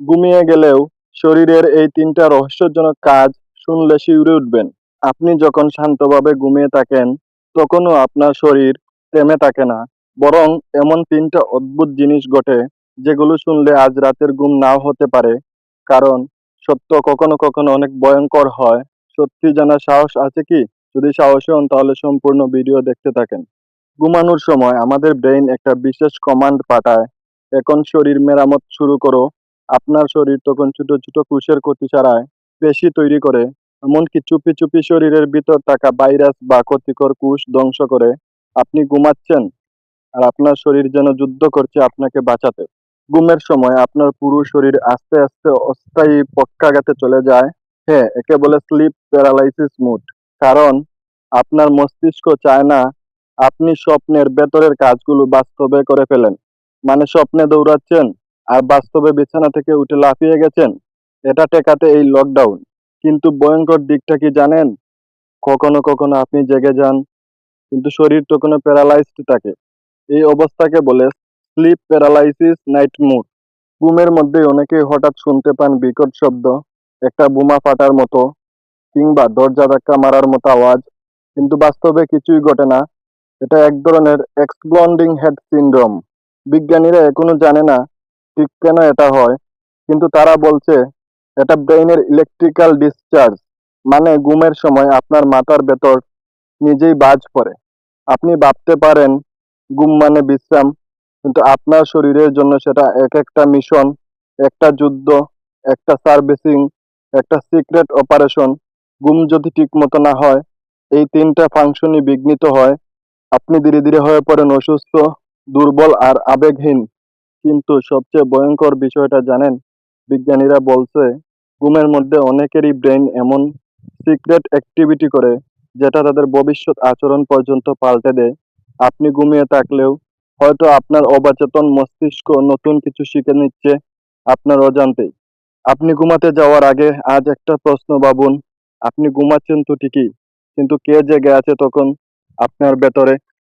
ঘুমিয়ে গেলেও শরীরের এই তিনটা রহস্যজনক কাজ শুনলে শিউরে উঠবেন। আপনি যখন শান্তভাবে ঘুমিয়ে থাকেন, তখনও আপনার শরীর থেমে থাকে না। বরং এমন তিনটা অদ্ভুত জিনিস ঘটে, যেগুলো শুনলে আজ রাতের ঘুম নাও হতে পারে। কারণ সত্য কখনো কখনো অনেক ভয়ঙ্কর হয়। সত্যি জানার সাহস আছে কি? যদি সাহসী হন, তাহলে সম্পূর্ণ ভিডিও দেখতে থাকেন। ঘুমানোর সময় আমাদের ব্রেইন একটা বিশেষ কমান্ড পাঠায়। এখন শরীর মেরামত শুরু করো। আপনার শরীর তখন ছোট ছোট কোষের ক্ষতি ছাড়ায় পেশি তৈরি করে, এমনকি চুপি চুপি শরীরের ভিতর থাকা ভাইরাস বা ক্ষতিকর কোষ ধ্বংস করে। আপনি ঘুমাচ্ছেন, আর আপনার শরীর যেন যুদ্ধ করছে আপনাকে বাঁচাতে। ঘুমের সময় আপনার পুরো শরীর আস্তে আস্তে অস্থায়ী পক্ষাঘাতে চলে যায়। হ্যাঁ একে বলে স্লিপ প্যারালাইসিস মুড কারণ আপনার মস্তিষ্ক চায় না আপনি স্বপ্নের ভেতরের কাজগুলো বাস্তবে করে ফেলেন। মানে স্বপ্নে দৌড়াচ্ছেন আর বাস্তবে বিছানা থেকে উঠে লাফিয়ে গেছেন, এটা টেকাতে এই লকডাউন কিন্তু ভয়ঙ্কর দিকটা কি জানেন? কখনো কখনো আপনি জেগে যান, কিন্তু শরীর তো কোনো প্যারালাইজড থাকে। এই অবস্থাকে বলে স্লিপ প্যারালাইসিস নাইট মুড ঘুমের মধ্যে অনেকেই হঠাৎ শুনতে পান বিকট শব্দ, একটা বোমা ফাটার মতো, কিংবা দরজা ধাক্কা মারার মতো আওয়াজ। কিন্তু বাস্তবে কিছুই ঘটে না। এটা এক ধরনের এক্সপ্লন্ডিং হেড সিন্ড্রোম বিজ্ঞানীরা এখনও জানে না ঠিক কেন এটা হয়? কিন্তু তারা বলছে, এটা ব্রেইনের ইলেকট্রিক্যাল ডিসচার্জ মানে ঘুমের সময় আপনার মাথার ভেতর নিজেই বাজ পড়ে। আপনি ভাবতে পারেন, ঘুম মানে বিশ্রাম, কিন্তু আপনার শরীরের জন্য সেটা এক একটা মিশন, একটা যুদ্ধ, একটা সার্ভিসিং, একটা সিক্রেট অপারেশন, ঘুম যদি ঠিক মতো না হয়, এই তিনটা ফাংশনই বিঘ্নিত হয়। আপনি ধীরে ধীরে হয়ে পড়েন অসুস্থ, দুর্বল আর আবেগহীন। কিন্তু সবচেয়ে ভয়ঙ্কর বিষয়টা জানেন? বিজ্ঞানীরা বলছে, ঘুমের মধ্যে অনেকেরই ব্রেন এমন সিক্রেট অ্যাক্টিভিটি করে, যেটা তাদের ভবিষ্যৎ আচরণ পর্যন্ত পাল্টে দেয়। আপনি ঘুমিয়ে থাকলেও হয়তো আপনার অবচেতন মস্তিষ্ক নতুন কিছু শিখে নিচ্ছে আপনার অজান্তেই আপনি ঘুমাতে যাওয়ার আগে আজ একটা প্রশ্ন ভাবুন, আপনি ঘুমাচ্ছেন তো ঠিকই, কিন্তু কে জেগে আছে তখন আপনার ভেতরে?